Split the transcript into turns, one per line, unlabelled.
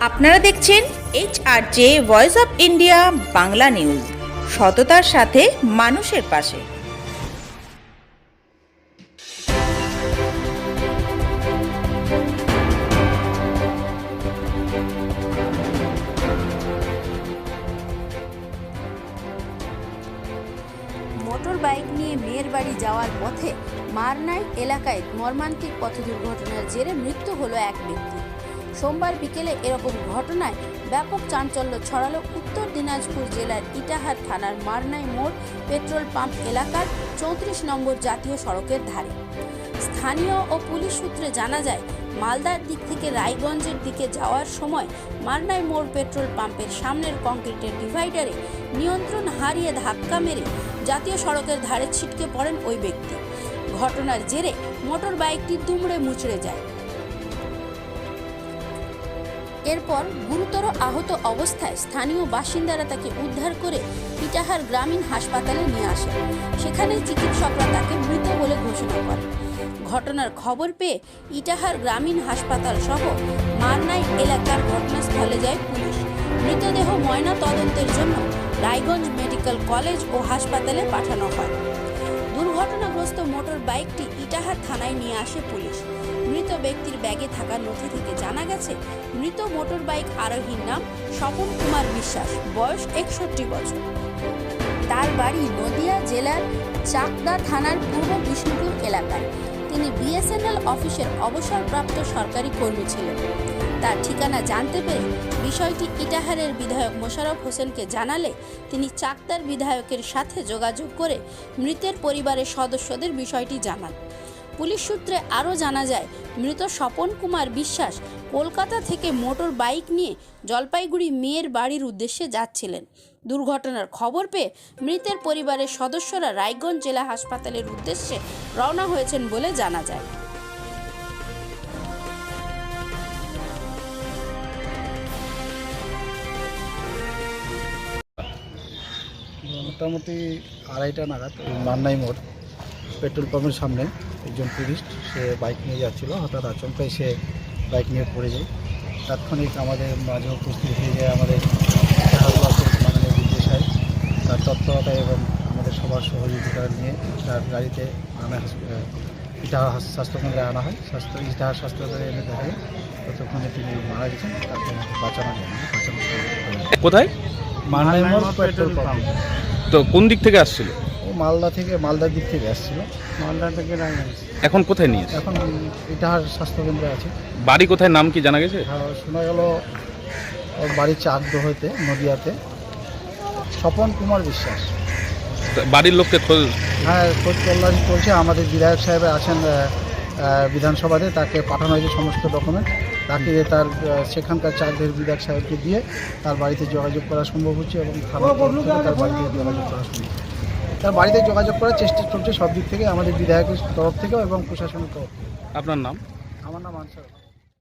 আপনারা দেখছেন H R J voice of India Bangla news. সততার সাথে মানুষের পাশে।
মোটর বাইক নিয়ে মেয়ের বাড়ি যাওয়ার পথে মারনাই এলাকায় মর্মান্তিক পথ দুর্ঘটনার জেরে মৃত্যু হলো এক ব্যক্তি। সোমবার বিকেলে এরকম ঘটনায় ব্যাপক চাঞ্চল্য ছড়ালো উত্তর দিনাজপুর জেলার ইটাহার থানার মারনাই মোড় পেট্রোল পাম্প এলাকার চৌত্রিশ নম্বর জাতীয় সড়কের ধারে। স্থানীয় ও পুলিশ সূত্রে জানা যায়, মালদার দিক থেকে রায়গঞ্জের দিকে যাওয়ার সময় মারনাই মোড় পেট্রোল পাম্পের সামনের কংক্রিটের ডিভাইডারে নিয়ন্ত্রণ হারিয়ে ধাক্কা মেরে জাতীয় সড়কের ধারে ছিটকে পড়েন ওই ব্যক্তি। ঘটনার জেরে মোটর বাইকটি দুমড়ে মুচড়ে যায়। এরপর গুরুতর আহত অবস্থায় স্থানীয় বাসিন্দারা তাকে উদ্ধার করে ইটাহার গ্রামীণ হাসপাতালে নিয়ে আসে। সেখানে চিকিৎসকরা তাকে মৃত বলে ঘোষণা করে ঘটনার খবর পেয়ে ইটাহার গ্রামীণ হাসপাতাল সহ মারনাই এলাকার ঘটনাস্থলে যায় পুলিশ। মৃতদেহ ময়না তদন্তের জন্য রায়গঞ্জ মেডিকেল কলেজ ও হাসপাতালে পাঠানো হয়। দুর্ঘটনাগ্রস্ত মোটর বাইকটি ইটাহার থানায় নিয়ে আসে পুলিশ। মৃত ব্যক্তির ব্যাগে থাকা নথি থেকে জানা গেছে, মৃত মোটর বাইক আরোহীর নাম স্বপন কুমার বিশ্বাস, বয়স একষট্টি বছর। তার বাড়ি নদিয়া জেলার চাকদা থানার পূর্ব বিষ্ণুপুর এলাকায়। তিনি বিএসএনএল অফিসের অবসরপ্রাপ্ত সরকারি কর্মী ছিলেন। তার ঠিকানা জানতে পেরে বিষয়টি ইটাহারের বিধায়ক মোশাররফ হোসেনকে জানালে তিনি চাকদার বিধায়কের সাথে যোগাযোগ করে মৃতের পরিবারের সদস্যদের বিষয়টি জানান। পুলিশ সূত্রে আরও জানা যায় মৃত স্বপন কুমার বিশ্বাস কলকাতা থেকে মোটর বাইক নিয়ে জলপাইগুড়ি মেয়ের বাড়ির উদ্দেশ্যে যাচ্ছিলেন। দুর্ঘটনার খবর পেয়ে মৃতের পরিবারের সদস্যরা রায়গঞ্জ জেলা হাসপাতালের উদ্দেশ্যে রওনা হয়েছেন বলে জানা যায়।
মোটামুটি আড়াইটা নাগাদ, মান্নাই মোড়। পেট্রোল পাম্পের সামনে একজন টুরিস্ট সে বাইক নিয়ে যাচ্ছিল। হঠাৎ আচমকাই সে বাইক নিয়ে পড়ে যায়। তাৎক্ষণিক আমাদের মাঝে উপস্থিত হয়ে যায় আমাদের মাননীয় বিদ্যুৎ সাহেব তার তৎপরতায় এবং আমাদের সবার সহযোগিতা নিয়ে তার গাড়িতে আনা ইটাহা স্বাস্থ্যকেন্দ্রে আনা হয়। স্বাস্থ্য ইটাহার স্বাস্থ্যকেন্দ্রে এনে দেখা যায় ততক্ষণে তিনি মারা গেছেন। তাকে বাঁচানো যায় বাঁচানো
কোথায়?
মোড় পেট্রোল পাম্প।
তো কোন দিক থেকে আসছিল?
মালদা থেকে মালদার দিক থেকে আসছিল। মালদা থেকে
এখন কোথায় নিয়ে?
এখন ইটাহার স্বাস্থ্যকেন্দ্রে আছে।
বাড়ি কোথায়? নাম কি জানা গেছে?
শোনা গেল ওর বাড়ি চাক হইতে নদিয়াতে। স্বপন কুমার বিশ্বাস।
বাড়ির লোককে খোঁজ?
হ্যাঁ খোঁজ তল্লাশি চলছে। আমাদের বিধায়ক সাহেব আছেন বিধানসভাতে। তাকে পাঠানো হয়েছে সমস্ত ডকুমেন্ট। তাকে তার সেখানকার চাকদের বিধায়ক সাহেবকে দিয়ে তার বাড়িতে যোগাযোগ করা সম্ভব হচ্ছে এবং তার বাড়িতে যোগাযোগ করা সম্ভব তার বাড়িতে যোগাযোগ করার চেষ্টা চলছে সব দিক থেকে আমাদের বিধায়কের তরফ থেকেও এবং প্রশাসনের তরফ থেকে।
আপনার নাম?
আমার নাম আনসার